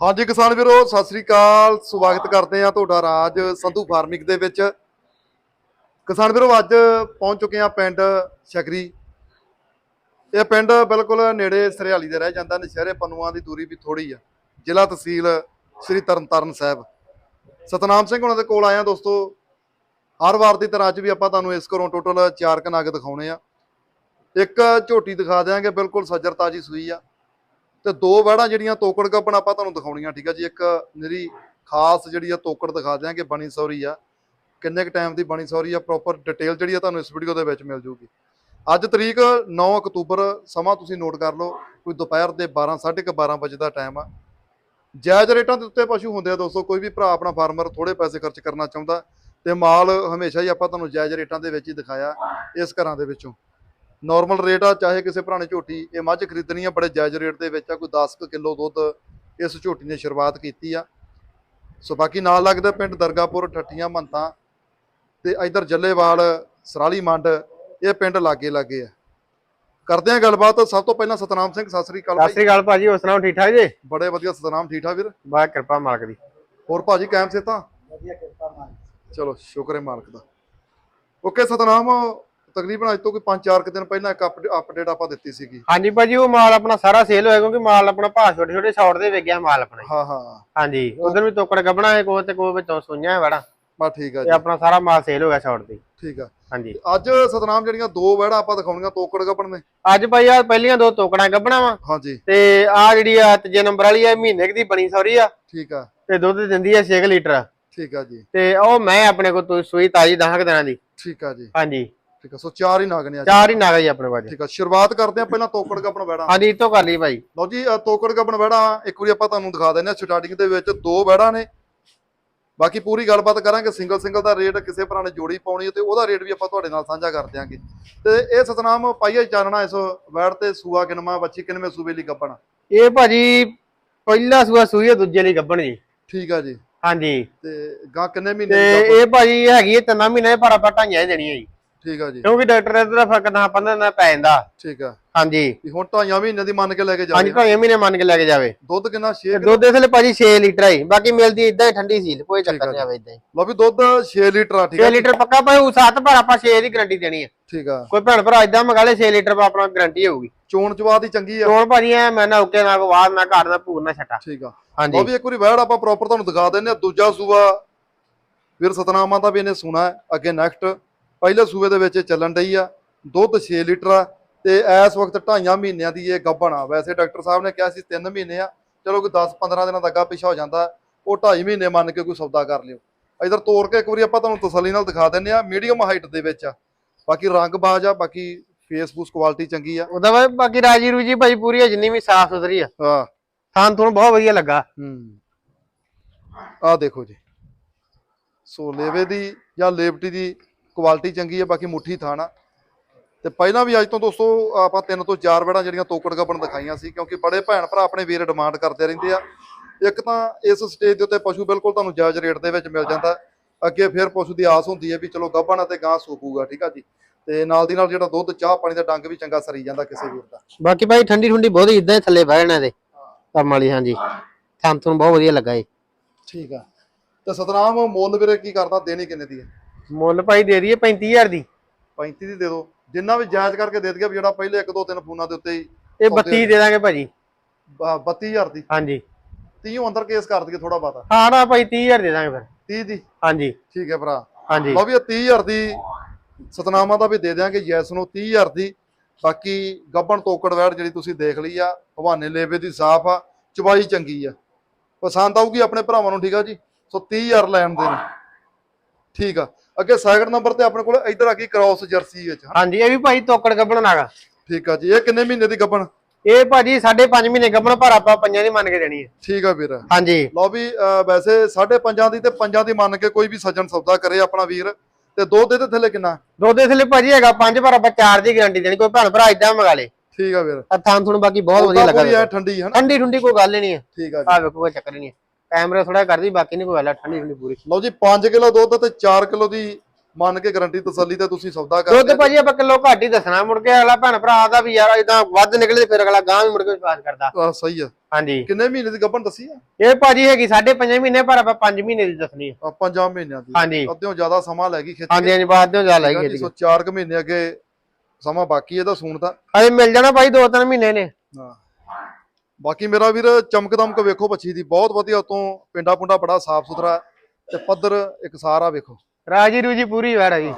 ਹਾਂਜੀ ਕਿਸਾਨ ਵੀਰੋ, ਸਤਿ ਸ੍ਰੀ ਅਕਾਲ। ਸਵਾਗਤ ਕਰਦੇ ਆ ਤੁਹਾਡਾ ਰਾਜ ਸੰਧੂ ਫਾਰਮਿੰਗ ਦੇ ਵਿੱਚ। ਕਿਸਾਨ ਵੀਰੋ, ਅੱਜ ਪਹੁੰਚ ਚੁੱਕੇ ਆ ਪਿੰਡ ਸ਼ਕਰੀ। ਇਹ ਪਿੰਡ ਬਿਲਕੁਲ ਨੇੜੇ ਸਰਿਆਲੀ ਦੇ ਰਹਿ ਜਾਂਦਾ, ਨਸ਼ਹਿਰੇ ਪਨੂਆਂ ਦੀ ਦੂਰੀ ਵੀ ਥੋੜੀ ਆ। ਜ਼ਿਲ੍ਹਾ ਤਹਿਸੀਲ ਸ੍ਰੀ ਤਰਨਤਾਰਨ ਸਾਹਿਬ। ਸਤਨਾਮ ਸਿੰਘ ਉਹਨਾਂ ਦੇ ਕੋਲ ਆਇਆ ਦੋਸਤੋ। ਹਰ ਵਾਰ ਦੀ ਤਰ੍ਹਾਂ ਅੱਜ ਵੀ ਆਪਾਂ ਤੁਹਾਨੂੰ ਇਸ ਘਰੋਂ ਟੋਟਲ ਚਾਰ ਕਨਾਗ ਦਿਖਾਉਣੇ ਆ। ਇੱਕ ਝੋਟੀ ਦਿਖਾ ਦਿਆਂਗੇ, ਬਿਲਕੁਲ ਸੱਜਰ ਤਾਜੀ ਸੂਈ ਆ। ਤੇ ਦੋ ਵੜਾਂ ਜਿਹੜੀਆਂ ਤੋਕੜ ਗੱਪਣ ਆਪਾਂ ਤੁਹਾਨੂੰ ਦਿਖਾਉਣੀਆਂ, ਠੀਕ ਆ ਜੀ? ਇੱਕ ਮੇਰੀ ਖਾਸ ਜਿਹੜੀ ਆ ਤੋਕੜ ਦਿਖਾ ਦਿਆਂਗੇ, ਬਣੀ ਸੌਰੀ ਆ। ਕਿੰਨੇ ਕ ਟਾਈਮ ਦੀ ਬਣੀ ਸੌਰੀ ਆ ਪ੍ਰੋਪਰ ਡਿਟੇਲ ਜਿਹੜੀ ਆ ਤੁਹਾਨੂੰ ਇਸ ਵੀਡੀਓ ਦੇ ਵਿੱਚ ਮਿਲ ਜੂਗੀ। ਅੱਜ ਤਰੀਕ 9 ਅਕਤੂਬਰ, ਸਮਾਂ ਤੁਸੀਂ ਨੋਟ ਕਰ ਲਓ, ਕੋਈ ਦੁਪਹਿਰ ਦੇ 12 12:30 12 ਵਜੇ ਦਾ ਟਾਈਮ ਆ। ਜਾਇਜ਼ ਰੇਟਾਂ ਦੇ ਉੱਤੇ ਪਸ਼ੂ ਹੁੰਦੇ ਆ ਦੋਸਤੋ, ਕੋਈ ਵੀ ਭਰਾ ਆਪਣਾ ਫਾਰਮਰ ਥੋੜੇ ਪੈਸੇ ਖਰਚ ਕਰਨਾ ਚਾਹੁੰਦਾ, ਤੇ ਮਾਲ ਹਮੇਸ਼ਾ ਹੀ ਆਪਾਂ ਤੁਹਾਨੂੰ ਜਾਇਜ਼ ਰੇਟਾਂ ਦੇ ਵਿੱਚ ਹੀ ਦਿਖਾਇਆ, ਇਸ ਘਰਾਂ ਦੇ ਵਿੱਚੋਂ। ਨਾਰਮਲ ਰੇਟ ਆ ਚਾਹੇ ਕਿਸੇ ਭਰਾ ਨੇ ਝੋਟੀ ਇਹ ਮੱਝ ਖਰੀਦਣੀ ਆ ਬੜੇ ਜਾਇਜ਼ ਰੇਟ ਦੇ ਵਿੱਚ ਆ ਕੋਈ 10 ਕਿਲੋ ਦੁੱਧ ਇਸ ਝੋਟੀ ਨੇ ਸ਼ੁਰੂਆਤ ਕੀਤੀ ਆ। ਸੋ ਬਾਕੀ ਨਾਲ ਲੱਗਦਾ ਪਿੰਡ ਦਰਗਾਪੁਰ ਠੱਠੀਆਂ ਮੰਤਾਂ ਤੇ ਇਧਰ ਜੱਲੇਵਾਲ ਸਰਾਲੀ ਮੰਡ ਇਹ ਪਿੰਡ ਲਾਗੇ ਲਾਗੇ ਆ। ਕਰਦੇ ਆ ਗੱਲਬਾਤ। ਸਭ ਤੋਂ ਪਹਿਲਾਂ ਸਤਨਾਮ ਸਿੰਘ ਸਤਿ ਸ੍ਰੀ ਅਕਾਲ ਸਤਿ ਸ੍ਰੀ ਅਕਾਲ ਭਾਜੀ ਹੋਰ ਸੁਣਾਓ ਠੀਕ ਠਾਕ ਜੀ? ਬੜੇ ਵਧੀਆ ਸਤਨਾਮ ਠੀਕ ਠਾਕ ਵੀਰ? ਬਾ ਕਿਰਪਾ ਮਾਲਕ ਦੀ। ਹੋਰ ਭਾਜੀ ਕਾਇਮ ਸੇ ਤਾਂ ਵਧੀਆ ਕਿਰਪਾ ਮਾਲਕ ਚਲੋ ਸ਼ੁਕਰ ਹੈ ਮਾਲਕ ਦਾ। ਓਕੇ ਸਤਨਾਮ ਤਕਰੀਬਨ ਅੱਜ ਤੋਂ ਕੋਈ 5-4 ਦਿਨ ਪਹਿਲਾਂ ਇੱਕ ਅਪਡੇਟ ਆਪਾਂ ਦਿੱਤੀ ਸੀਗੀ। ਹਾਂਜੀ ਭਾਜੀ ਉਹ ਮਾਲ ਆਪਣਾ ਸਾਰਾ ਸੇਲ ਹੋਇਆ ਕਿਉਂਕਿ ਮਾਲ ਆਪਣਾ ਭਾਅ ਛੋਟੇ ਛੋਟੇ ਸ਼ਾਰਟ ਦੇ ਵੇਗਿਆ ਮਾਲ ਆਪਣਾ। ਹਾਂ ਹਾਂ। ਹਾਂਜੀ ਉਧਰ ਵੀ ਤੋਕੜ ਗੱਬਣਾ ਹੈ ਕੋ ਤੇ ਕੋ ਵਿੱਚੋਂ ਸੁਈਆਂ ਹੈ ਵੜਾ। ਬਾ ਠੀਕ ਆ ਜੀ। ਆਪਣਾ ਸਾਰਾ ਮਾਲ ਸੇਲ ਹੋ ਗਿਆ ਸ਼ਾਰਟ ਦੀ ਠੀਕ ਆ। ਹਾਂਜੀ। ਅੱਜ ਸਤਨਾਮ ਜਿਹੜੀਆਂ ਦੋ ਵਹਿੜਾ ਆਪਾਂ ਦਿਖਾਉਣੀਆਂ ਤੋਕੜ ਗੱਪਣ ਨੇ। ਅੱਜ ਭਾਈ ਆ ਪਹਿਲੀਆਂ ਦੋ ਤੋਕੜਾਂ ਗੱਬਣਾ ਵਾ। ਹਾਂਜੀ। ਤੇ ਆ ਜਿਹੜੀ ਆ ਤੀਜੇ ਨੰਬਰ ਵਾਲੀ ਆ ਮਹੀਨੇ ਦੀ ਬਣੀ ਸੌਰੀ ਆ। ਠੀਕ ਆ। ਤੇ ਦੁੱਧ ਦਿੰਦੀ ਆ 6 ਲੀਟਰ। ਠੀਕ ਆ ਜੀ। ਤੇ ਉਹ ਮੈਂ ਆਪਣੇ ਕੋਲ ਸੂਈ ਤਾਜੀ 10 ਕੁ ਦਿਨਾਂ ਦੀ। ਠੀਕ ਆ ਜੀ। ਹਾਂਜੀ। ਠੀਕ ਆ ਸੋ ਚਾਰ ਹੀ ਨਾਗਨੇ ਅੱਜ। ਚਾਰ ਹੀ ਨਾਗਾ ਜੀ ਆਪਣੇ ਕੋਲ ਠੀਕ ਆ ਸ਼ੁਰੂਆਤ ਕਰਦੇ ਆ ਪਹਿਲਾਂ ਤੋਕੜ ਗੱਪਣ ਵਹਿੜਾ। ਹਾਂਜੀ ਇਤੋਂ ਕਰ ਲਈ ਭਾਈ। ਲਓ ਜੀ ਤੋਕੜ ਗੱਪਣ ਵਹਿੜਾ ਇੱਕ ਵਾਰੀ ਆਪਾਂ ਤੁਹਾਨੂੰ ਦਿਖਾ ਦਿੰਦੇ ਆ ਸਟਾਰਟਿੰਗ ਦੇ ਵਿੱਚ ਦੋ ਵਹਿੜਾ ਨੇ। ਬਾਕੀ ਪੂਰੀ ਗੱਲਬਾਤ ਕਰਾਂਗੇ ਸਿੰਗਲ ਸਿੰਗਲ ਦਾ ਰੇਟ ਕਿਸੇ ਭਰਾ ਨੇ ਜੋੜੀ ਪਾਉਣੀ ਹੈ ਤੇ ਉਹਦਾ ਰੇਟ ਵੀ ਆਪਾਂ ਤੁਹਾਡੇ ਨਾਲ ਸਾਂਝਾ ਕਰ ਦਿਆਂਗੇ। ਤੇ ਇਹ ਸਤਨਾਮ ਪਾਈਆ ਚਾਨਣਾ ਇਸ ਵੈੜ ਤੇ ਸੂਆ ਕਿਨਮਾ ਬੱਚੀ ਕਿਨਵੇਂ ਸੂਬੇ ਲਈ ਗੱਪਣ ਇਹ ਭਾਜੀ ਪਹਿਲਾ ਸੂਆ ਸੂਈ ਦੂਜੇ ਲਈ ਗੱਬਣ ਜੀ। ਠੀਕ ਆ ਜੀ। ਹਾਂਜੀ। ਤੇ ਗਾਂ ਕਿੰਨੇ ਮਹੀਨੇ ਤੇ? ਇਹ ਭਾਜੀ ਹੈਗੀ ਹੈ ਤਿੰਨਾਂ ਮਹੀਨੇ ਪਰ ਆਪਾਂ ਢਾਈਆਂ ਹੀ ਦੇਣੀਆਂ ਜੀ। ਠੀਕ ਆ ਜੀ। ਕਿਉਂਕਿ ਡਾਕਟਰ ਇਹਦਾ ਫ਼ਰਕ ਨਾ 15 ਦਾ ਪੈ ਜਾਂਦਾ। ਠੀਕ ਆ। ਹਾਂਜੀ। ਵੀ ਹੁਣ ਢਾਈਆਂ ਮਹੀਨੇ ਦੀ ਮੰਨ ਕੇ ਲੈ ਕੇ ਹਾਂਜੀ ਢਾਈਆਂ ਮਹੀਨੇ ਮੰਨ ਕੇ ਲੈ ਕੇ ਜਾਵੇ। ਦੁੱਧ ਕਿੰਨਾ? ਤੇ 6 ਦੁੱਧ ਇਸ ਲਈ ਭਾਜੀ 6 ਲੀਟਰ ਹੀ ਬਾਕੀ ਮਿਲਦੀ ਇਦਾਂ ਹੀ ਠੰਡੀ ਸੀ ਕੋਈ ਠੀਕ ਆ ਚੱਕਰ ਨਹੀਂ। ਆਵੇ ਇਦਾਂ ਹੀ। ਲਓ ਵੀ ਦੁੱਧ 6 ਲੀਟਰ ਆ ਠੀਕ 6 ਆ ਲੀਟਰ ਪੱਕਾ ਭਾਈ ਉਹ 7 ਪਰ ਆਪਾਂ 6 ਦੀ ਗਾਰੰਟੀ ਦੇਣੀ ਹੈ ਠੀਕ ਆ। ਕੋਈ ਭੈਣ ਭਰਾ ਇਦਾਂ ਮੰਗਾ ਲੈ 6 ਲੀਟਰ ਪਾ ਆਪਣਾ ਗਾਰੰਟੀ ਹੋਊਗੀ। ਚੋਣ ਚਵਾ ਦੀ ਚੰਗੀ ਆ। ਚੋਣ ਭਾਜੀ ਐ ਮੈਂ ਨਾ ਓਕੇ ਨਾ ਬਾਅਦ ਨਾ ਘਰ ਨਾ ਭੂਰ ਨਾ ਛੱਟਾ। ਠੀਕ ਆ। ਹਾਂਜੀ। ਲਓ ਵੀ ਇੱਕ ਵਾਰੀ ਵੈੜ ਆਪਾਂ ਪ੍ਰੋਪਰ ਤੁਹਾਨੂੰ ਦਿਖਾ ਦਿੰਨੇ ਆ। ਦੂਜਾ ਸੂਆ ਵੀਰ ਸਤਨਾਮਾਂ ਦਾ ਵੀ ਇਹਨੇ ਸੁਣਾ ਹੈ। ਅੱਗੇ ਨੈਕਸਟ ਪਹਿਲੇ ਸੂਏ ਦੇ ਵਿੱਚ ਚੱਲਣ ਡਈ ਆ ਦੁੱਧ 6 ਲੀਟਰ ਆ ਤੇ ਇਸ ਵਕਤ ਢਾਈਆਂ ਮਹੀਨਿਆਂ ਦੀ ਇਹ ਗੱਭਣ ਆ। ਵੈਸੇ ਡਾਕਟਰ ਸਾਹਿਬ ਨੇ ਕਿਹਾ ਸੀ 3 ਮਹੀਨੇ ਆ ਚਲੋ ਕੋਈ 10 15 ਦਿਨਾਂ ਦਾ ਅੱਗਾ ਪਿਛਾ ਹੋ ਜਾਂਦਾ ਉਹ 2.5 ਮਹੀਨੇ ਮੰਨ ਕੇ ਕੋਈ ਸੌਦਾ ਕਰ ਲਿਓ। ਇਧਰ ਤੋੜ ਕੇ ਇੱਕ ਵਾਰੀ ਆਪਾਂ ਤੁਹਾਨੂੰ ਤਸੱਲੀ ਨਾਲ ਦਿਖਾ ਦਿੰਨੇ ਆ ਮੀਡੀਅਮ ਹਾਈਟ ਦੇ ਵਿੱਚ ਆ। ਬਾਕੀ ਰੰਗ ਬਾਜ ਆ ਬਾਕੀ ਫੇਸਬੁੱਕ ਕੁਆਲਿਟੀ ਚੰਗੀ ਆ। ਉਹਦਾ ਵਾ ਬਾਕੀ ਰਾਜੀ ਰੂਜੀ ਭਾਈ ਪੂਰੀ ਜਿੰਨੀ ਵੀ ਸਾਫ਼ ਸੁਥਰੀ ਆ। ਹਾਂ। ਥਾਂ ਤੁਹਾਨੂੰ ਬਹੁਤ ਵਧੀਆ ਲੱਗਾ। ਹੂੰ। ਆ ਦੇਖੋ ਜੀ। ਸੋ ਲੇਵੇ ਦੀ ਜਾਂ ਲੇਵਟੀ ਦੀ ਕੁਆਲਿਟੀ ਚੰਗੀ ਹੈ ਬਾਕੀ ਮੁੱਠੀ ਥਾਣਾ ਤੇ ਪਹਿਲਾਂ ਵੀ ਅੱਜ ਤੋਂ ਦੋਸਤੋ ਆਪਾਂ ਤਿੰਨ ਤੋਂ ਚਾਰ ਵੜਾਂ ਜਿਹੜੀਆਂ ਤੋਕੜ ਗੱਪਣ ਦਿਖਾਈਆਂ ਸੀ ਕਿਉਂਕਿ ਬੜੇ ਭੈਣ ਭਰਾ ਆਪਣੇ ਵੀਰ ਡਿਮਾਂਡ ਕਰਦੇ ਰਹਿੰਦੇ ਆ। ਇੱਕ ਤਾਂ ਇਸ ਸਟੇਜ ਦੇ ਉੱਤੇ ਪਸ਼ੂ ਬਿਲਕੁਲ ਤੁਹਾਨੂੰ ਜਾਇਜ਼ ਰੇਟ ਦੇ ਵਿੱਚ ਮਿਲ ਜਾਂਦਾ। ਅੱਗੇ ਫਿਰ ਪਸ਼ੂ ਦੀ ਆਸ ਹੁੰਦੀ ਹੈ ਵੀ ਚਲੋ ਗੱਭਣ ਤੇ ਗਾਂ ਸੂਪੂਗਾ ਠੀਕ ਆ ਜੀ। ਤੇ ਨਾਲ ਦੀ ਨਾਲ ਜਿਹੜਾ ਦੁੱਧ ਚਾਹ ਪਾਣੀ ਦਾ ਡੰਗ ਵੀ ਚੰਗਾ ਸਰੀ ਜਾਂਦਾ ਕਿਸੇ ਵੀਰ ਦਾ। ਬਾਕੀ ਭਾਈ ਠੰਡੀ ਠੰਡੀ ਬਹੁਤ ਇਦਾਂ ਹੀ ਥੱਲੇ ਬਹਿ ਜਾਣਾ ਇਹਦੇ। ਕੰਮ ਵਾਲੀ ਹਾਂਜੀ। ਥਾਂ ਤੁਹਾਨੂੰ ਬਹੁਤ ਵਧੀਆ ਲੱਗਾ ਇਹ। ਠੀਕ ਆ। ਤੇ ਸਤਨਾਮ ਮੁੱਲ ਵੀਰੇ ਕੀ ਕਰਦਾ? ਦੇਣੀ ਕਿੰਨੇ ਦੀ ਹੈ? ਮੁੱਲ ਭਾਈ ਦੇ ਦਈਏ 35000 ਦੀ। 35 ਦੀ ਦੇ ਦਿਓ ਜਿੰਨਾ ਵੀ ਜਾਇਜ਼ ਕਰਕੇ ਦੇ ਵੀ ਜਿਹੜਾ ਪਹਿਲੇ 1 2 3 ਫੋਨਾਂ ਦੇ ਉੱਤੇ ਹੀ ਇਹ 32 ਦੇ ਦਾਂਗੇ ਭਾਜੀ। ਬ- 32000 ਦੀ। ਹਾਂਜੀ। 30 ਅੰਦਰ ਕੇਸ ਕਰ ਦਈਏ ਥੋੜਾ ਬਾਤਾ ਹਾਂ ਨਾ ਭਾਈ 30000 ਦੇ ਦਾਂਗੇ ਫਿਰ। 30 ਦੀ? ਹਾਂਜੀ। ਠੀਕ ਹੈ ਭਰਾ। ਹਾਂਜੀ। ਲਓ ਵੀ ਇਹ 30000 ਦੀ ਸਤਨਾਮਾ ਦਾ ਵੀ ਦੇ ਦਿਆਂਗੇ ਯੈਸ ਨੂੰ 30000 ਦੀ। ਬਾਕੀ ਗੱਬਣ ਤੋਕੜ ਵੈੜ ਜਿਹੜੀ ਤੁਸੀਂ ਦੇਖ ਲਈ ਆ ਹਵਾਨੇ ਲੇਵੇ ਦੀ ਸਾਫ਼ ਆ ਚਵਾਈ ਚੰਗੀ ਆ। ਪਸੰਦ ਆਊਗੀ ਆਪਣੇ ਭਰਾਵਾਂ ਨੂੰ ਠੀਕ ਆ ਜੀ? ਸੋ 30000 ਲੈਣ ਦੇ ਨੇ। ਠੀਕ ਆ। ਅੱਗੇ ਸੈਕਿੰਡ ਨੰਬਰ ਤੇ ਆਪਣੇ ਕੋਲ ਇੱਧਰ ਆ ਗਈ ਕ੍ਰਾਸ ਜਰਸੀ ਵਿੱਚ? ਹਾਂਜੀ ਇਹ ਵੀ ਭਾਈ ਤੋਕੜ ਗੱਬਣਾਗਾ ਠੀਕ ਆ ਜੀ ਇਹ ਕਿੰਨੇ ਮਹੀਨੇ ਦੀ ਗੱਬਣ? ਇਹ ਭਾਜੀ 5.5 ਮਹੀਨੇ ਗੱਬਣ ਪਰ ਆਪਾਂ ਪੰਜਾਂ ਦੀ ਮੰਨ ਕੇ ਦੇਣੀ ਹੈ। ਠੀਕ ਆ ਵੀਰ। ਹਾਂਜੀ। ਲਓ ਵੀ ਵੈਸੇ 5.5 ਦੀ ਤੇ 5 ਦੀ ਮੰਨ ਕੇ ਕੋਈ ਵੀ ਸੱਜਣ ਸੌਦਾ ਕਰੇ ਆਪਣਾ ਵੀਰ। ਤੇ ਦੋ ਦੇ ਤੇ ਥੱਲੇ ਕਿੰਨਾ? ਦੁੱਧ ਇਸ ਲਈ ਭਾਜੀ ਹੈਗਾ 5 ਪਰ ਆਪਾਂ 4 ਦੀ ਗਾਰੰਟੀ ਦੇਣੀ ਕੋਈ ਭੈਣ ਭਰਾ ਇਦਾਂ ਮੰਗਾ ਲੇ। ਠੀਕ ਆ ਵੀਰ। ਆ ਥਾਂ ਤੁਹਾਨੂੰ ਬਾਕੀ ਬਹੁਤ ਵਧੀਆ ਲੱਗਾ ਠੰਡੀ ਹੈ ਠੰਡੀ ਠੰਡੀ ਕੋਈ ਗੱਲ ਨਹੀਂ ਹੈ। ਠੀਕ ਆ ਜੀ। ਆ ਵੇਖੋ ਕੋਈ ਚੱਕਰ ਨਹੀਂ ਹੈ। ਕੈਮਰਾ ਥੋੜਾ ਕਰਦੀ ਬਾਕੀ ਨਹੀਂ ਕੋਈ ਗੱਲ ਹੈ, ਠੰਡੀ ਠੰਡੀ ਪੂਰੀ। ਲਓ ਜੀ 5 ਕਿਲੋ ਦੁੱਧ ਤੇ 4 ਕਿਲੋ ਦੀ ਮੰਨ ਕੇ ਗਾਰੰਟੀ ਤਸੱਲੀ ਤੇ ਤੁਸੀਂ ਸੌਦਾ ਦੁੱਧ ਕਰਦੇ ਭਾਜੀ ਆਪਾਂ ਕਿਲੋ ਘੱਟ ਹੀ ਦੱਸਣਾ ਮੁੜ ਕੇ ਅਗਲਾ ਭੈਣ ਭਰਾ ਦਾ ਵੀ ਯਾਰ ਇਦਾਂ ਵੱਧ ਨਿਕਲੇ ਤੇ ਫਿਰ ਅਗਲਾ ਗਾਂ ਵੀ ਮੁੜ ਕੇ ਵਿਸ਼ਵਾਸ ਕਰਦਾ। ਆ ਸਹੀ ਆ। ਹਾਂਜੀ। ਕਿੰਨੇ ਮਹੀਨੇ ਦੀ ਗੱਭਣ ਦੱਸੀ ਆ? ਇਹ ਭਾਜੀ ਹੈਗੀ ਸਾਢੇ ਪੰਜ ਮਹੀਨੇ ਪਰ ਆਪਾਂ 5 ਮਹੀਨੇ ਦੀ ਦੱਸਣੀ ਆ। ਆ, ਪੰਜਾਂ ਮਹੀਨਿਆਂ ਦੀ। ਹਾਂਜੀ। ਅੱਧਿਓਂ ਜ਼ਿਆਦਾ ਸਮਾਂ ਲੈ ਗਈ ਖਿੱਚ ਹਾਂਜੀ ਹਾਂਜੀ ਬਾਅਦ ਦੇ ਜਾ ਲਾਈ ਗਈ ਸੋ 4 ਕੁ ਮਹੀਨੇ ਅੱਗੇ ਸਮਾਂ ਬਾਕੀ ਇਹਦਾ ਸੂਣ ਦਾ। ਅਜੇ ਮਿਲ ਜਾਣਾ ਭਾਈ ਦੋ ਤਿੰਨ ਮਹੀਨੇ ਨੇ। ਹਾਂ। ਬਾਕੀ ਮੇਰਾ ਵੀਰ ਚਮਕ ਦਮਕ ਵੇਖੋ ਬੱਚੀ ਦੀ ਬਹੁਤ ਵਧੀਆ ਉਤੋਂ ਪਿੰਡਾ ਪੁੰਡਾ ਬੜਾ ਸਾਫ਼ ਸੁਥਰਾ ਤੇ ਪੱਧਰ ਇੱਕ ਸਾਰਾ ਵੇਖੋ। ਰਾਜੀ ਰੂਜੀ ਪੂਰੀ ਵੈੜ ਜੀ।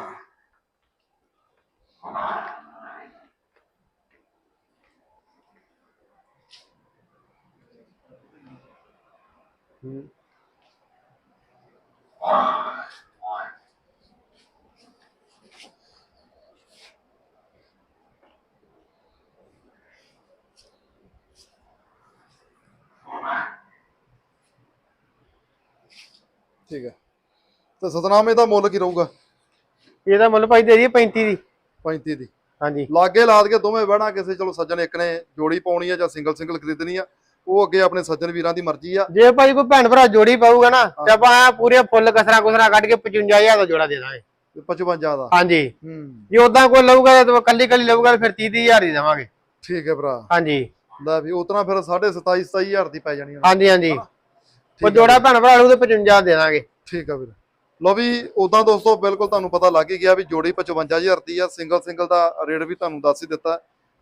ਠੀਕ ਹੈ। ਤੇ ਸਤਨਾਮ ਇਹਦਾ ਮੁੱਲ ਕੀ ਰਹੂਗਾ? ਇਹਦਾ ਮੁੱਲ ਭਾਈ ਦੇ ਦਈਏ 35 ਦੀ। 35 ਦੀ। ਹਾਂਜੀ। ਲਾਗੇ ਲਾਦ ਕੇ ਦੋਵੇਂ ਬਹਿਣਾ ਕਿਸੇ ਚਲੋ ਸੱਜਣ ਇੱਕ ਨੇ ਜੋੜੀ ਪਾਉਣੀ ਆ ਜਾਂ ਸਿੰਗਲ ਸਿੰਗਲ ਖਰੀਦਣੀ ਆ ਉਹ ਅੱਗੇ ਆਪਣੇ ਸੱਜਣ ਵੀਰਾਂ ਦੀ ਮਰਜ਼ੀ ਆ। ਜੇ ਭਾਈ ਕੋਈ ਭੈਣ ਭਰਾ ਜੋੜੀ ਪਾਊਗਾ ਨਾ ਤੇ ਆਪਾਂ ਪੂਰੇ ਫੁੱਲ ਕਸਰਾ ਕੁਸਰਾ ਕੱਢ ਕੇ 55000 ਦਾ ਜੋੜਾ ਦੇ ਦਾਂਗੇ। ਤੇ 55 ਦਾ। ਹਾਂਜੀ। ਹੂੰ। ਜੇ ਉਦਾਂ ਕੋਈ ਲਊਗਾ ਤਾਂ ਕੱਲੀ ਕੱਲੀ ਲਊਗਾ ਫਿਰ 30 ਹਜ਼ਾਰ ਹੀ ਦੇਵਾਂਗੇ। ਠੀਕ ਹੈ ਭਰਾ। ਹਾਂਜੀ। ਲੈ ਵੀ ਉਤਨਾ ਫਿਰ 27 27 ਹਜ਼ਾਰ ਦੀ ਪੈ ਜਾਣੀ ਹਾਂਜੀ ਹਾਂਜੀ। ਉਹ ਜੋੜਾ ਭੈਣ ਭਰਾ ਲਊ ਤੇ 55 ਦੇ ਦਾਂਗੇ। ਠੀਕ ਆ ਵੀਰ। ਲੋ ਵੀ ਉਦਾਂ ਦੋਸਤੋ ਬਿਲਕੁਲ ਤੁਹਾਨੂੰ ਪਤਾ ਲੱਗ ਹੀ ਗਿਆ ਵੀ ਜੋੜੀ 55000 ਦੀ ਆ ਸਿੰਗਲ ਸਿੰਗਲ ਦਾ ਰੇਟ ਵੀ ਤੁਹਾਨੂੰ ਦੱਸ ਹੀ ਦਿੱਤਾ।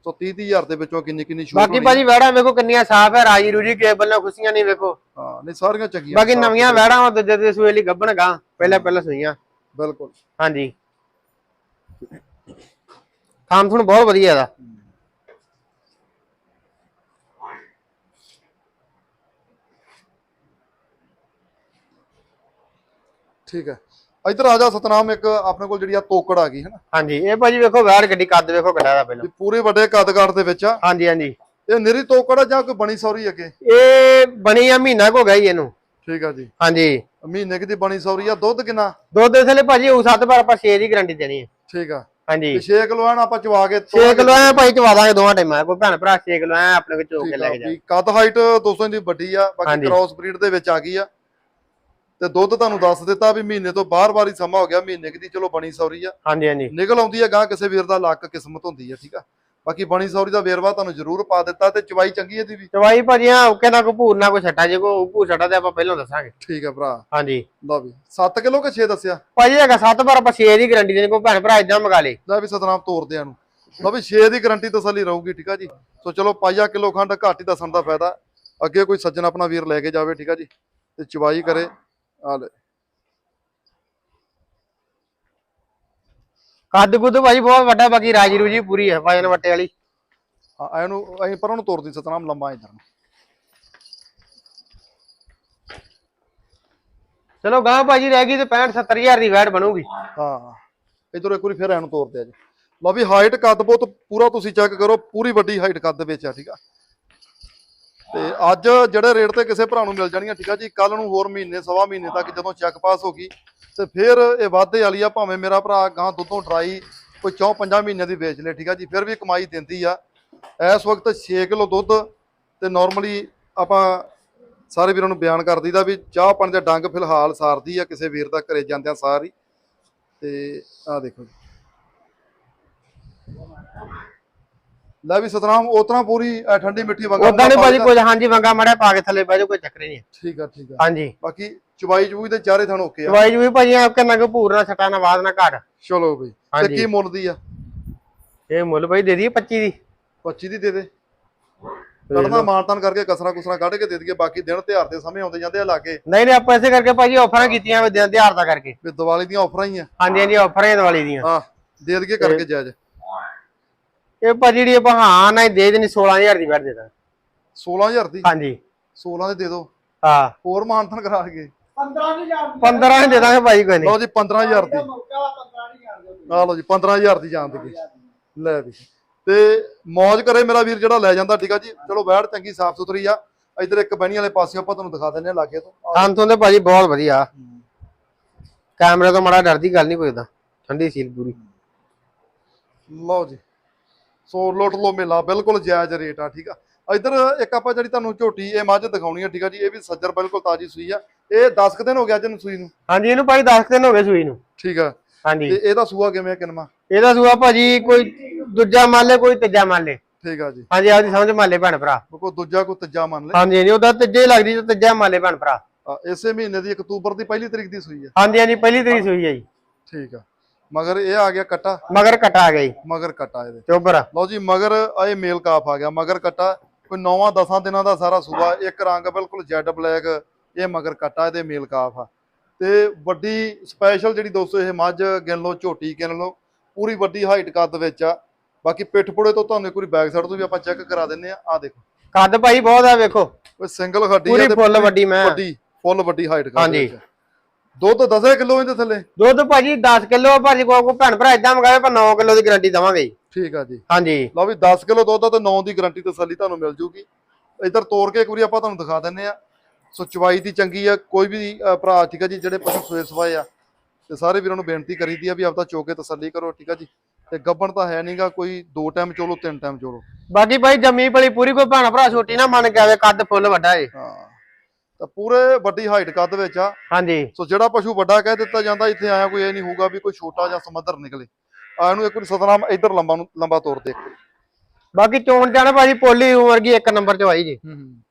ਸੋ 30000 ਦੇ ਵਿੱਚੋਂ ਕਿੰਨੀ ਕਿੰਨੀ ਛੂਟ ਬਾਕੀ ਭਾਜੀ ਵੈੜਾਂ ਵੇਖੋ ਕਿੰਨੀਆਂ ਸਾਫ਼ ਹੈ ਰਾਜੀ ਰੂਜੀ ਕੇਬਲ ਨਾਲ ਖੁਸ਼ੀਆਂ ਨਹੀਂ ਵੇਖੋ। ਹਾਂ ਨਹੀਂ ਸਾਰੀਆਂ ਚੰਗੀਆਂ ਬਾਕੀ ਨਵੀਆਂ ਵੈੜਾਂ ਉਹ ਦੂਜੇ ਦੇ ਸੂਏ ਲਈ ਗੱਭਣ ਗਾ ਪਹਿਲਾਂ ਪਹਿਲਾਂ ਸੂਈਆਂ। ਬਿਲਕੁਲ। ਹਾਂਜੀ। ਕੰਮ ਤੁਹਾਨੂੰ ਬਹੁਤ ਵਧੀਆ ਇਹਦਾ। ਠੀਕ ਹੈ। ਇੱਧਰ ਆ ਜਾ ਸਤਨਾਮ ਇੱਕ ਆਪਣੇ ਕੋਲ ਜਿਹੜੀ ਆ ਤੋਕੜ ਆ ਗਈ ਹੈ ਨਾ? ਹਾਂਜੀ ਇਹ ਭਾਜੀ ਵੇਖੋ ਵੈੜ ਗੱਡੀ ਕੱਦ ਵੇਖੋ ਕਿੱਡਾ ਦਾ ਪਹਿਲਾਂ। ਪੂਰੇ ਵੱਡੇ ਕਦਕਾਰ ਦੇ ਵਿੱਚ ਆ। ਹਾਂਜੀ ਹਾਂਜੀ। ਇਹ ਨਿਰੀ ਤੋਕੜ ਆ ਜਾਂ ਕੋਈ ਬਣੀ ਸੌਰੀ ਅੱਗੇ? ਇਹ ਬਣੀ ਆ ਮਹੀਨਾ ਕੁ ਜੀ ਇਹਨੂੰ। ਠੀਕ ਆ ਜੀ। ਹਾਂਜੀ। ਮਹੀਨੇ ਦੀ ਬਣੀ ਸੌਰੀ ਆ ਦੁੱਧ ਕਿੰਨਾ? ਦੁੱਧ ਦੇ ਥਲੇ ਭਾਜੀ ਉਹ ਸੱਤ ਪਰ ਆਪਾਂ 6 ਦੀ ਗਾਰੰਟੀ ਦੇਣੀ ਹੈ। ਠੀਕ ਆ। ਹਾਂਜੀ। ਤੇ 6 ਕਿਲੋ ਆਣ ਆਪਾਂ ਚਵਾ ਕੇ 6 ਕਿਲੋ ਐ ਭਾਈ ਚਵਾ ਦਾਂਗੇ ਦੋਵਾਂ ਟਾਈਮਾਂ ਕੋਈ ਭੈਣ ਭਰਾ 6 ਕਿਲੋ ਐ ਆਪਣੇ ਕੋਲ ਚੋ ਕੇ ਲੈ ਕੇ ਜਾ। ਕੱਦ ਹਾਈਟ 200 ਦੀ ਵੱਡੀ ਆ ਬਾਕੀ। ਕ੍ਰਾਸ ਬਰੀਡ ਦੇ ਵਿੱਚ ਆ ਗਈ ਆ। ਤੇ ਦੁੱਧ ਤੁਹਾਨੂੰ ਦੱਸ ਦਿੱਤਾ ਵੀ ਮਹੀਨੇ ਤੋਂ ਬਾਹਰ ਬਾਰ ਹੀ ਸਮਾਂ ਹੋ ਗਿਆ ਮਹੀਨੇ ਕੁ ਦੀ ਚਲੋ ਬਣੀ ਸੌਰੀ ਆ। ਹਾਂਜੀ ਹਾਂਜੀ। ਨਿਕਲ ਆਉਂਦੀ ਆ ਗਾਂ ਕਿਸੇ ਵੀਰ ਦਾ ਲੱਕ ਕਿਸਮਤ ਹੁੰਦੀ ਆ ਠੀਕ ਆ? ਬਾਕੀ ਬਣੀ ਸੌਰੀ ਦਾ ਵੇਰਵਾ ਤੁਹਾਨੂੰ ਜ਼ਰੂਰ ਪਾ ਦਿੱਤਾ ਤੇ ਚਵਾਈ ਚੰਗੀ ਇਹਦੀ ਵੀ? ਚਵਾਈ ਭਾਜੀ ਆ ਓਕੇ ਨਾ ਕੋ ਭੂਰ ਨਾ ਕੋ ਛੱਟਾ ਜੇ ਕੋ ਭੂਰ ਛੱਟਾ ਤੇ ਆਪਾਂ ਪਹਿਲਾਂ ਦੱਸਾਂਗੇ। ਠੀਕ ਆ ਭਰਾ। ਹਾਂਜੀ। ਲਓ ਵੀ 7 ਕਿਲੋ ਕਿ 6 ਦੱਸਿਆ? ਭਾਜੀ ਹੈਗਾ ਸੱਤ ਪਰ ਆਪਾਂ 6 ਦੀ ਗਾਰੰਟੀ ਦੇਣੀ ਕੋਈ ਭੈਣ ਭਰਾ ਇਦਾਂ ਮੰਗਾ ਲੇ। ਲੈ ਵੀ ਸਤਨਾਮ ਤੋਰਦੇ ਆ ਨੂੰ। ਲਓ ਵੀ 6 ਦੀ ਗਾਰੰਟੀ ਤਸੱਲੀ ਰਹੂਗੀ ਠੀਕ ਆ ਜੀ? ਸੋ ਚਲੋ ਪਾਈਆ ਕਿਲੋ ਖੰਡ ਘੱਟ ਹੀ ਦੱਸਣ ਦਾ ਫਾਇਦਾ। ਅੱਗੇ ਕੋਈ ਸੱਜਣ ਆਪਣਾ ਵੀਰ ਲੈ ਕੇ ਜਾਵੇ ਠੀਕ ਆ ਜੀ? ਤੇ ਚਵਾਈ ਕਰੇ। ਆ ਲੈ ਕੱਦ ਕੁੱਦ ਭਾਜੀ ਬਹੁਤ ਵੱਡਾ ਬਾਕੀ ਰਾਜੀ ਰੂਜੀ ਪੂਰੀ ਹੈ ਵਜਨ ਵੱਟੇ ਵਾਲੀ। ਹਾਂ ਇਹਨੂੰ ਅਸੀਂ ਪਰਾਂ ਨੂੰ ਤੋਰਦੀ ਸਤਨਾਮ ਲੰਮਾ ਇਧਰ ਨੂੰ। ਚਲੋ ਗਾਂ ਭਾਜੀ ਰਹਿ ਗਈ ਤੇ 65 70000 ਦੀ ਵੈਟ ਬਣੂਗੀ। ਹਾਂ ਇਧਰ ਇੱਕ ਵਾਰੀ ਫਿਰ ਇਹਨੂੰ ਤੋਰਦੇ ਆ ਜੀ। ਲਓ ਵੀ ਹਾਈਟ ਕੱਦ ਬਹੁਤ ਪੂਰਾ ਤੁਸੀਂ ਚੈੱਕ ਕਰੋ ਪੂਰੀ ਵੱਡੀ ਹਾਈਟ ਕੱਦ ਦੇ ਵਿੱਚ ਆ ਠੀਕ ਆ। ਤੇ ਅੱਜ ਜਿਹੜੇ ਰੇਟ ਤੇ ਕਿਸੇ ਭਰਾ ਨੂੰ ਮਿਲ ਜਾਣੀਆਂ, ਠੀਕ ਆ ਜੀ ਕੱਲ ਨੂੰ ਹੋਰ ਮਹੀਨੇ, ਸਵਾ ਮਹੀਨੇ ਤੱਕ ਜਦੋਂ ਚੈੱਕ ਪਾਸ ਹੋ ਗਈ, ਤੇ ਫਿਰ ਇਹ ਵਾਧੇ ਵਾਲੀ ਆ, ਭਾਵੇਂ ਮੇਰਾ ਭਰਾ ਗਾਂ ਦੁੱਧੋਂ ਡਰਾਈ ਕੋਈ ਚੌਂ ਪੰਜਾਂ ਮਹੀਨਿਆਂ ਦੀ ਵੇਚ ਲੇ, ਠੀਕ ਆ ਜੀ, ਫਿਰ ਵੀ ਕਮਾਈ ਦਿੰਦੀ ਆ। ਇਸ ਵਕਤ 6 ਕਿਲੋ ਦੁੱਧ ਤੇ ਨਾਰਮਲੀ ਆਪਾਂ ਸਾਰੇ ਵੀਰਾਂ ਨੂੰ ਬਿਆਨ ਕਰ ਦਈਦਾ ਵੀ ਚਾਹ ਪਾਣੀ ਦਾ ਡੰਗ ਫਿਲਹਾਲ ਸਾਰਦੀ ਆ, ਕਿਸੇ ਵੀਰ ਦਾ ਘਰੇ ਜਾਂਦਿਆਂ ਸਾਰ ਹੀ। ਤੇ ਆ ਦੇਖੋ ਜੀ। ਲੈ ਵੀ ਸਤਨਾਮ ਉਤਨਾ ਪੂਰੀ ਐ ਠੰਡੀ ਮਿੱਠੀ ਵੰਗਾ ਉਦਾਂ ਨਹੀਂ ਭਾਜੀ ਕੁਝ ਹਾਂਜੀ ਵੰਗਾ ਮੜਿਆ ਪਾ ਕੇ ਥੱਲੇ ਬਹਿ ਜਾਓ ਕੋਈ ਚੱਕਰ ਹੀ ਨਹੀਂ ਠੀਕ ਆ ਠੀਕ ਆ। ਹਾਂਜੀ। ਬਾਕੀ ਚਵਾਈ ਚਵੂਈ ਤੇ ਚਾਰੇ ਥਣ ਓਕੇ ਆ। ਦਵਾਈ ਜੂਈ ਭਾਜੀ ਆ ਕਿੰਨਾ ਕੋ ਭੂਰ ਨਾ ਛੱਟਾ ਨਾ ਬਾਦ ਨਾ ਘਾਟ। ਚਲੋ ਬਈ ਤੇ ਹਾਂਜੀ। ਕੀ ਮੁੱਲ ਦੀ ਆ? ਇਹ ਮੁੱਲ ਭਾਈ ਦੇ ਦਈਏ 25 ਦੀ। 25 ਦੀ ਦੇ ਦੇ। ਕੱਢਣਾ ਮਾਨਤਾਨ ਕਰਕੇ ਕਸਰਾ ਕੁਸਰਾ ਕੱਢ ਕੇ ਦੇ ਦਈਏ ਬਾਕੀ ਦਿਨ ਤਿਉਹਾਰ ਦੇ ਸਮੇਂ ਆਉਂਦੇ ਜਾਂਦੇ ਆ ਲਾਗੇ ਨਹੀਂ ਨਹੀਂ ਆਪਾਂ ਇਸੇ ਕਰਕੇ ਭਾਜੀ ਆਫਰਾਂ ਕੀਤੀਆਂ ਵੀ ਦਿਨ ਤਿਉਹਾਰ ਦਾ ਕਰਕੇ। ਵੀ ਦੀਵਾਲੀ ਦੀਆਂ ਆਫਰਾਂ ਹੀ ਆ। ਹਾਂਜੀ ਹਾਂਜੀ ਆਫਰਾਂ ਹੀ ਦੀਵਾਲੀ ਦੀਆਂ। ਆ ਦੇ ਦਈਏ ਕਰਕੇ ਜਾਇਜ਼। ਇਹ ਭਾਜੀ ਜਿਹੜੀ ਆਪਾਂ ਹਾਂ ਨਾ ਦੇ ਦੇਣੀ 16000 ਦੀ ਵੈਟ ਦੇ ਦਾਂ। 16000 ਦੀ? ਹਾਂਜੀ। 16 ਦੇ ਦੇ ਦਿਓ ਹਾਂ। ਹੋਰ ਮਾਨਤਾਨ ਕਰਾ ਕੇ। 15 ਹੀ ਦੇ ਦਾਂਗੇ ਭਾਜੀ ਕੋਈ ਨਹੀਂ। ਲਓ ਜੀ 15000 ਦੀ। ਆ ਲਓ ਜੀ 15000 ਦੀ ਜਾਣ ਦੀ। ਲੈ ਵੀ। ਤੇ ਮੌਜ ਕਰੇ ਮੇਰਾ ਵੀਰ ਜਿਹੜਾ ਲੈ ਜਾਂਦਾ ਠੀਕ ਆ ਜੀ? ਚਲੋ ਵੈੜ ਚੰਗੀ ਸਾਫ਼ ਸੁਥਰੀ ਆ। ਇਧਰ ਇੱਕ ਬਹਿਣੀ ਵਾਲੇ ਪਾਸੇ ਆਪਾਂ ਤੁਹਾਨੂੰ ਦਿਖਾ ਦਿੰਦੇ ਆ ਲਾਗੇ ਤੋਂ। ਹਾਂ ਤੋਂ ਤੇ ਭਾਜੀ ਬਹੁਤ ਵਧੀਆ। ਕੈਮਰੇ ਤੋਂ ਮੜਾ ਡਰਦੀ ਗੱਲ ਨਹੀਂ ਕੋਈ ਏਦਾਂ। ਠੰਡੀ ਸੀਲ ਪੂਰੀ। ਲਓ ਜੀ। ਸੋ ਲੁੱਟ ਲੋ ਮੇਲਾ ਬਿਲਕੁਲ ਜਾਇਜ਼ ਰੇਟ ਆ ਠੀਕ ਆ। ਇਧਰ ਇੱਕ ਆਪਾਂ ਜਿਹੜੀ ਤੁਹਾਨੂੰ ਝੋਟੀ ਇਹ ਮੱਝ ਦਿਖਾਉਣੀ ਆ ਠੀਕ ਆ ਜੀ ਇਹ ਵੀ ਸੱਜਰ ਬਿਲਕੁਲ ਤਾਜੀ ਸੂਈ ਆ। ਇਹ 10 ਕੁ ਦਿਨ ਹੋ ਗਿਆ ਜਨ ਸੂਈ ਨੂੰ? ਹਾਂਜੀ ਇਹਨੂੰ ਭਾਈ 10 ਦਿਨ ਹੋ ਗਏ ਸੂਈ ਨੂੰ। ਠੀਕ ਆ। ਹਾਂਜੀ। ਤੇ ਇਹਦਾ ਸੂਆ ਕਿਵੇਂ ਕਿਨਮਾ ਇਹਦਾ ਸੂਆ ਭਾਜੀ ਕੋਈ ਦੂਜਾ ਮੰਨ ਲੈ ਕੋਈ ਤੀਜਾ ਮੰਨ ਲੈ। ਠੀਕ ਆ ਜੀ। ਹਾਂਜੀ ਆਪਦੀ ਸਮਝ ਮੰਨ ਲੈ ਭੈਣ ਭਰਾ। ਕੋਈ ਦੂਜਾ ਕੋਈ ਤੀਜਾ ਮੰਨ ਲੈ? ਹਾਂਜੀ ਹਾਂਜੀ ਉਹਦਾ ਤੀਜੇ ਲੱਗਦੀ ਤੇ ਤੀਜਾ ਮੰਨ ਲੈ ਭੈਣ ਭਰਾ। ਆ, ਇਸੇ ਮਹੀਨੇ ਦੀ ਅਕਤੂਬਰ ਦੀ ਪਹਿਲੀ ਤਰੀਕ ਦੀ ਸੂਈ ਆ। ਹਾਂਜੀ ਹਾਂਜੀ ਪਹਿਲੀ ਤਰੀਕ ਹੋਈ ਹੈ ਜੀ। ਠੀਕ ਆ। ਮਗਰ ਇਹ ਆ ਗਿਆ ਕੱਟਾ। ਮਗਰ ਕਟਾ ਆ ਗਈ ਮਗਰ ਕੱਟਾ ਇਹਦੇ। ਚੋਬਰ। ਲਓ ਜੀ ਮਗਰ ਆ ਇਹ ਮੇਲ ਕਾਫ ਆ ਗਿਆ। ਮਗਰ ਕੱਟਾ ਕੋਈ 9-10 ਦਿਨਾਂ ਦਾ ਸਾਰਾ ਸੂਆ ਇੱਕ ਰੰਗ ਬਿਲਕੁਲ ਜੈਡ ਬਲੈਕ ਇਹ ਮਗਰ ਕੱਟਾ ਇਹਦੇ ਮੇਲ ਕਾਫ ਆ। ਤੇ ਵੱਡੀ ਸਪੈਸ਼ਲ ਜਿਹੜੀ ਦੋਸਤੋ ਇਹ ਮੱਝ ਗਿਣ ਲਓ ਝੋਟੀ ਗਿਣ ਲਓ ਪੂਰੀ ਵੱਡੀ ਹਾਈਟ ਕੱਦ ਵਿੱਚ ਆ। ਬਾਕੀ ਪਿੱਠ ਪੁੜੇ ਤੋਂ ਤੁਹਾਨੂੰ ਇੱਕ ਵਾਰੀ ਬੈਕ ਸਾਈਡ ਤੋਂ ਵੀ ਆਪਾਂ ਚੈੱਕ ਕਰਾ ਦਿੰਨੇ ਆ। ਆ ਦੇਖੋ। ਕੱਦ ਭਾਈ ਬਹੁਤ ਆ ਵੇਖੋ। ਕੋਈ ਸਿੰਗਲ ਹੱਡੀ ਪੂਰੀ ਫੁੱਲ ਵੱਡੀ ਮੈਂ। ਵੱਡੀ ਫੁੱਲ ਵੱਡੀ ਹਾਈਟ ਕੱਦ ਹਾਂਜੀ। ਦੁੱਧ 10 ਕਿਲੋ ਇਹਦੇ ਥੱਲੇ? ਦੁੱਧ ਭਾਜੀ 10 ਕਿਲੋ ਭਾਜੀ ਕੋ ਕੋ ਭੈਣ ਭਰਾ ਇਦਾਂ ਮੰਗਾਵੇ ਪਰ 9 ਕਿਲੋ ਦੀ ਗਾਰੰਟੀ ਦਵਾਂਗੇ। ਠੀਕ ਆ ਜੀ। ਹਾਂਜੀ। ਲਓ ਵੀ 10 ਕਿਲੋ ਦੁੱਧ ਤੇ 9 ਦੀ ਗਾਰੰਟੀ ਤਸੱਲੀ ਤੁਹਾਨੂੰ ਮਿਲ ਜੂਗੀ। ਇੱਧਰ ਤੋੜ ਕੇ ਇੱਕ ਵਾਰੀ ਆਪਾਂ ਤੁਹਾਨੂੰ ਦਿਖਾ ਦਿੰਨੇ ਆ। ਸੋ ਚਵਾਈ ਦੀ ਚੰਗੀ ਆ ਕੋਈ ਵੀ ਭਰਾ ਠੀਕ ਆ ਜੀ ਜਿਹੜੇ ਪਸ਼ੂ ਸੋਏ ਸਵਾਏ ਆ ਤੇ ਸਾਰੇ ਵੀਰਾਂ ਨੂੰ ਬੇਨਤੀ ਕਰੀਦੀ ਆ ਵੀ ਆਪਦਾ ਚੋ ਕੇ ਤਸੱਲੀ ਕਰੋ ਠੀਕ ਆ ਜੀ। ਤੇ ਗੱਬਣ ਤਾਂ ਹੈ ਨਹੀਂਗਾ ਕੋਈ ਦੋ ਟਾਈਮ ਚੋਲੋ ਤਿੰਨ ਟਾਈਮ ਚੋਲੋ। ਬਾਕੀ ਭਾਈ ਜੰਮੀ ਪਲੀ ਪੂਰੀ ਕੋਈ ਭੈਣ ਭਰਾ ਛੋਟੀ ਨਾ ਮੰਨ ਕੇ ਆਵੇ ਕੱਦ ਫੁੱਲ ਵੱਡਾ ਏ। ਹਾਂ। ਤਾਂ ਪੂਰੇ ਵੱਡੀ ਹਾਈਟ ਕੱਦ ਵਿੱਚ ਆ। ਹਾਂਜੀ। ਸੋ ਜਿਹੜਾ ਪਸ਼ੂ ਵੱਡਾ ਕਹਿ ਦਿੱਤਾ ਜਾਂਦਾ ਇੱਥੇ ਆਇਆ ਕੋਈ ਇਹ ਨਹੀਂ ਹੋਊਗਾ ਵੀ ਕੋਈ ਛੋਟਾ ਜਾਂ ਸਮੱਧਰ ਨਿਕਲੇ। ਆ ਇਹਨੂੰ ਇੱਕ ਵਾਰੀ ਸਤਨਾਮ ਇੱਧਰ ਲੰਬਾ ਨੂੰ ਲੰਬਾ ਤੋਰ ਦੇ। ਬਾਕੀ ਚੋਣ ਜਾਣਾ ਭਾਜੀ ਪੋਲੀ ਵਰਗੀ ਇੱਕ ਨੰਬਰ ਚ ਆਈ ਜੀ। ਹੂੰ ਹੂੰ।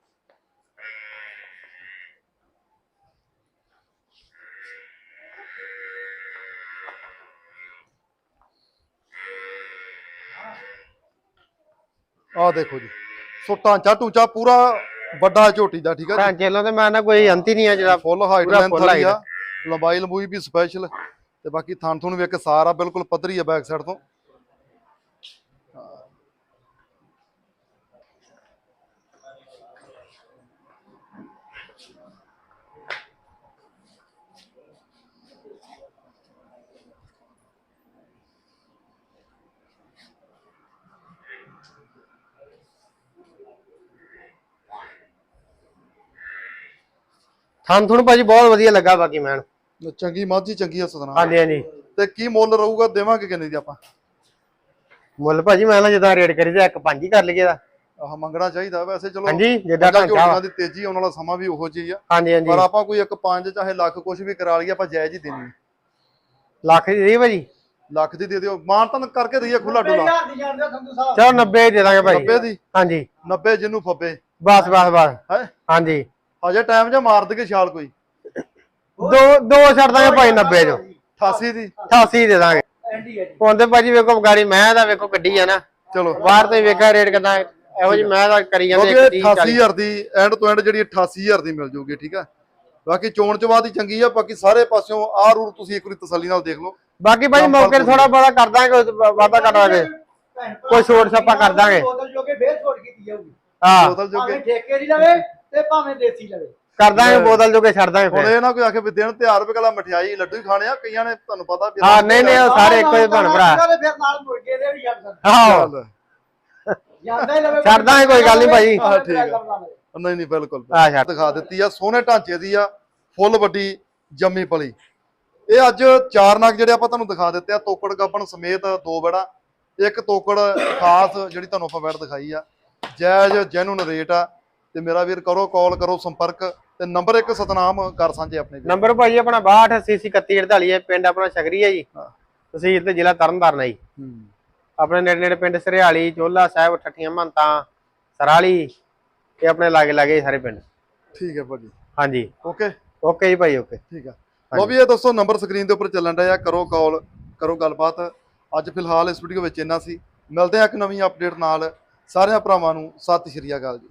ਆ ਦੇਖੋ ਜੀ। ਸੋ ਢਾਂਚਾ ਟੂਚਾ ਪੂਰਾ ਵੱਡਾ ਝੋਟੀ ਦਾ ਠੀਕ ਆ ਜੀ? ਚੇਲੋਂ ਤੇ ਮੈਂ ਨਾ ਕੋਈ ਅੰਤ ਹੀ ਨਹੀਂ ਆ ਜਿਹੜਾ ਫੁੱਲ ਹਾਈਟ ਲੈਂਥ ਵਾਲੀ ਆ। ਲੰਬਾਈ ਲੰਬੂਈ ਵੀ ਸਪੈਸ਼ਲ ਤੇ ਬਾਕੀ ਥਣ ਥੁਣ ਵੀ ਇੱਕ ਸਾਰਾ ਬਿਲਕੁਲ ਪੱਧਰੀ ਆ ਬੈਕ ਸਾਈਡ ਤੋਂ। ਥਣ ਥੁਣ ਭਾਜੀ ਬਹੁਤ ਵਧੀਆ ਲੱਗਾ ਬਾਕੀ ਮੈਨ ਚੰਗੀ ਮਾਝੀ ਚੰਗੀ ਆ ਸਦਨਾ ਹਾਂਜੀ ਹਾਂਜੀ। ਤੇ ਕੀ ਮੁੱਲ ਰਹੂਗਾ ਦੇਵਾਂਗੇ ਕਿੰਨੇ ਦੀ ਆਪਾਂ? ਮੁੱਲ ਭਾਜੀ ਮੈਂ ਨਾ ਜਦੋਂ ਰੇਡ ਕਰੀਦਾ ਇੱਕ ਪੰਜ ਹੀ ਕਰ ਲਈਏ ਦਾ। ਆਹ ਮੰਗਣਾ ਚਾਹੀਦਾ ਵੈਸੇ ਚਲੋ ਹਾਂਜੀ ਜਿੱਦਾਂ। ਝੋਟੀਆਂ ਦੀ ਤੇਜ਼ੀ ਆਉਣ ਵਾਲਾ ਸਮਾਂ ਵੀ ਉਹੋ ਜਿਹੀ ਆ। ਹਾਂਜੀ ਹਾਂਜੀ। ਪਰ ਆਪਾਂ ਕੋਈ ਇੱਕ 5 ਚਾਹੇ ਲੱਖ ਕੁਝ ਵੀ ਕਰਾ ਲਈਏ ਆਪਾਂ ਜਾਇਜ਼ ਹੀ ਦੇਣੀ ਲੱਖ ਦੀ ਦੇ ਭਾਜੀ। ਲੱਖ ਦੀ ਦੇ ਦਿਓ। ਮਾਨ ਤਾਂ ਕਰਕੇ ਦਈਏ ਖੁੱਲਾ ਡੁੱਲਾ। ਚਲੋ 90 ਦੇ ਦਾਂਗੇ ਭਾਜੀ। 90 ਦੀ? ਹਾਂਜੀ। 90 ਜਿਹਨੂੰ ਫੱਬੇ। ਬਸ ਬਸ ਬਸ। ਹੈ? ਹਾਂਜੀ ਅਜੇ ਟਾਈਮ ਜਾਂ ਮਾਰ ਦਗੇ ਛਾਲ ਕੋਈ। ਦੋ ਦੋ ਛੱਡ ਦਾਂਗੇ ਭਾਈ 90 ਜੋ 88 ਦੀ। 88 ਦੇ ਦਾਂਗੇ। ਹੁੰਦੇ ਭਾਜੀ ਵੇਖੋ ਗਾੜੀ ਮੈਂ ਦਾ ਵੇਖੋ ਗੱਡੀ ਆ ਨਾ। ਚਲੋ। ਬਾਹਰ ਤੇ ਵੇਖਿਆ ਰੇਟ ਕਿਦਾਂ ਇਹੋ ਜੀ ਮੈਂ ਦਾ ਕਰੀ ਜਾਂਦੇ ਕਿਉਂਕਿ 130 40 88000 ਦੀ ਐਂਡ ਤੋਂ ਐਂਡ ਜਿਹੜੀ 88000 ਦੀ ਮਿਲ ਜੂਗੀ ਠੀਕ ਆ? ਬਾਕੀ ਚੋਣ ਚਵਾਦ ਹੀ ਚੰਗੀ ਆ ਬਾਕੀ ਸਾਰੇ ਪਾਸਿਓਂ ਆਹ ਰੂਰ ਤੁਸੀਂ ਇੱਕ ਵਾਰੀ ਤਸੱਲੀ ਨਾਲ ਦੇਖ ਲਓ। ਬਾਕੀ ਭਾਜੀ ਮੌਕੇ ਤੇ ਥੋੜਾ ਬਹੁਤਾ ਕਰ ਦਾਂਗੇ ਵਾਦਾ ਕਰ ਦਾਂਗੇ। ਕੋਈ ਛੋਟ ਛਾਪਾ ਕਰ ਦਾਂਗੇ। ਬੋਤਲ ਜੋ ਕਿ ਫੇਰ ਛੋੜ ਕੀਤੀ ਜਾਊਗੀ। ਹਾਂ। ਬੋਤਲ ਜੋ ਭਾਵੇਂ ਕਿ ਠੇਕੇ ਦੀ ਲਵੇ ਤੇ ਭਾਵੇਂ ਦੇਸੀ ਲਵੇ। ਕਰ ਦਾਂਗੇ ਬੋਤਲ ਜੋ ਕੇ ਛੱਡ ਦਾਂਗੇ ਹੁਣ ਫਿਰ। ਇਹ ਨਾ ਕੋਈ ਆਖੇ ਵੀ ਦਿਨ ਤਿਉਹਾਰ ਰੁਪਏ ਕਲਾ ਮਠਿਆਈ ਲੱਡੂ ਹੀ ਖਾਣੇ ਆ ਕਈਆਂ ਨੇ ਤੁਹਾਨੂੰ ਪਤਾ ਵੀ ਹਾਂ ਨਹੀਂ ਨਹੀਂ ਉਹ ਸਾਰੇ ਇੱਕੋ ਹੀ ਭੈਣ ਭਰਾ। ਤੇ ਫਿਰ ਨਾਲ ਮੁਰਗੇ ਦੇ ਵੀ ਸਕਦੇ ਆਹੋ। ਚੱਲ। ਜਾਂਦਾ ਹੀ ਲਵੇ ਛੱਡ ਦਾਂਗੇ, ਕੋਈ ਗੱਲ ਨੀ ਭਾਜੀ। ਹਾਂ, ਠੀਕ ਆ। ਨਹੀਂ ਨਹੀਂ ਬਿਲਕੁਲ ਆ ਛੱਡ। ਦਿਖਾ ਦਿੱਤੀ ਆ ਸੋਹਣੇ ਢਾਂਚੇ ਦੀ ਆ ਫੁੱਲ ਵੱਡੀ ਜੰਮੀ ਪਲੀ। ਇਹ ਅੱਜ ਚਾਰ ਨਗ ਜਿਹੜੇ ਆਪਾਂ ਤੁਹਾਨੂੰ ਦਿਖਾ ਦਿੱਤੇ ਆ ਤੋਕੜ ਗੱਬਣ ਸਮੇਤ ਦੋ ਬੜਾ। ਇੱਕ ਤੋਕੜ ਖਾਸ ਜਿਹੜੀ ਤੁਹਾਨੂੰ ਆਪਾਂ ਬੈੜ ਦਿਖਾਈ ਆ। ਜਾਇਜ਼ ਜੈਨੂਨ ਰੇਟ ਆ। ਤੇ ਮੇਰਾ ਵੀਰ ਕਰੋ ਕਾਲ ਕਰੋ ਸੰਪਰਕ ਤੇ ਨੰਬਰ ਇੱਕ ਸਤਨਾਮ ਕਰ ਸਾਂਝੇ ਆਪਣੇ ਵੀਰ। ਨੰਬਰ ਭਾਜੀ ਆਪਣਾ 62803148 ਹੈ ਪਿੰਡ ਆਪਣਾ ਸ਼ਗਰੀ ਹੈ ਜੀ। ਹਾਂ। ਤਹਿਸੀਲ ਤੇ ਜ਼ਿਲ੍ਹਾ ਤਰਨਤਾਰਨ ਹੈ ਜੀ। ਹੂੰ। ਆਪਣੇ ਨੇੜੇ ਨੇੜੇ ਪਿੰਡ ਸਰਿਆਲੀ ਚੋਲਾ ਸਾਹਿਬ ਠੱਠੀਆਂ ਮਹੰਤਾਂ ਸਰਾਲੀ ਇਹ ਆਪਣੇ ਲਾਗੇ ਲਾਗੇ ਸਾਰੇ ਪਿੰਡ। ਠੀਕ ਹੈ ਭਾਜੀ। ਹਾਂਜੀ। ਓਕੇ। ਓਕੇ ਜੀ ਭਾਈ ਓਕੇ। ਠੀਕ ਆ ਲੋ ਵੀ ਇਹ ਦੋਸਤੋ ਨੰਬਰ ਸਕਰੀਨ ਦੇ ਉੱਪਰ ਚੱਲਣ ਡਿਆ ਕਰੋ ਕਾਲ ਕਰੋ ਗੱਲਬਾਤ। ਅੱਜ ਫਿਲਹਾਲ ਇਸ ਵੀਡੀਓ ਵਿੱਚ ਇੰਨਾ ਸੀ। ਮਿਲਦੇ ਆ ਇੱਕ ਨਵੀਂ ਅਪਡੇਟ ਨਾਲ। ਸਾਰਿਆਂ ਭਰਾਵਾਂ ਨੂੰ ਸਤਿ ਸ਼੍ਰੀ ਅਕਾਲ ਜੀ।